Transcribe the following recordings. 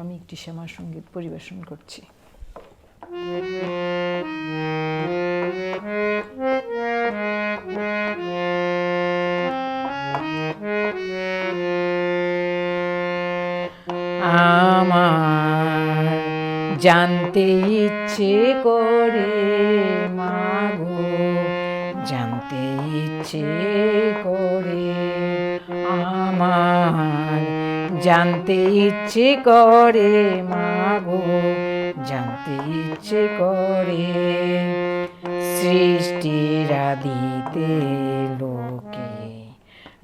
আমি একটি শ্যামা সংগীত পরিবেশন করছি। আমার জানতে ইচ্ছে করে মাগো জানতে ইচ্ছে করে, আমার জানতে ইচ্ছে করে মাগো জানতে ইচ্ছে করে। সৃষ্টির আদিতে লোকে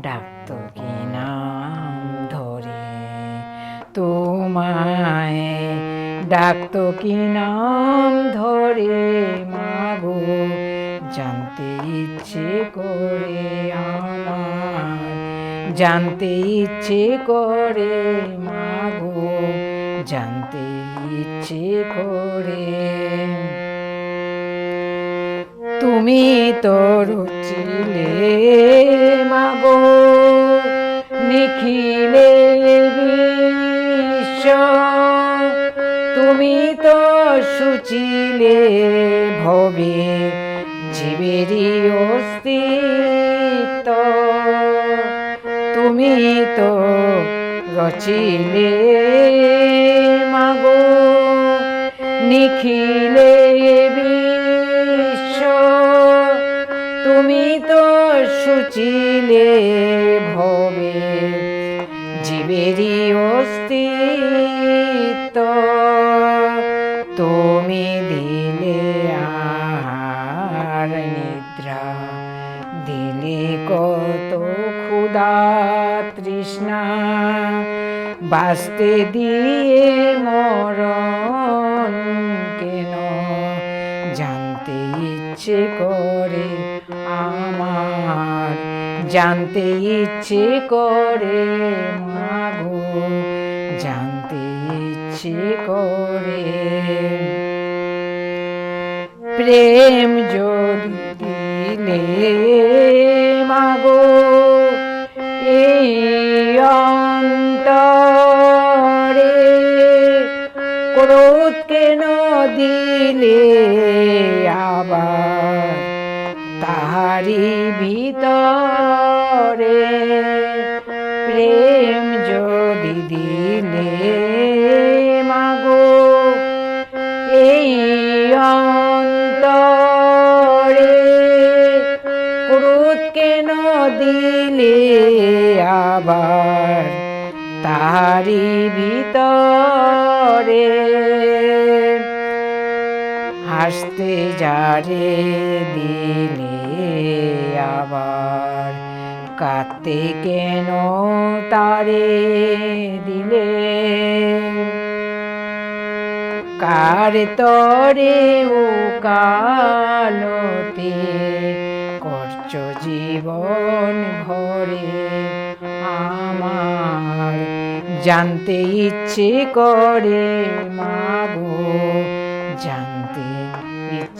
ডাকত কি নাম ধরে। তোমায় ডাকতো কি নাম ধরে মাগো জানতে ইচ্ছে করে আমার। জানতে ইচ্ছে করে, মাগো, জানতে ইচ্ছে করে। তুমি তো রচিলে, মাগো নিখিলে বিশ্ব। তুমি তো সুচিলে, ভবে, জীবেরই অস্তিত্ব তুমি তো রচিলে মাগো নিখিলে বিশ্ব। তুমি তো সুচিলে ভবে জীবেরই অস্তিত্ব। বাঁচতে দিয়ে মরণ কেন? জানতে ইচ্ছে করে আমার, জানতে ইচ্ছে করে মাগো, জানতে ইচ্ছে করে প্রেম যদি দিলে দিলে আবার তাহারি ভিতরে প্রেম যদি দিলে মাগো, এই অন্তরে ক্রোধ কেন দিলে আবার তাহারি ভিতরে হাসতে যারে দিলে আবার? কাঁদতে কেন তারে দিলে? কার তরে ও কালতে করছ জীবন ভরে? আমার জানতে ইচ্ছে করে, মাগো জানতে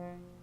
Mm-hmm.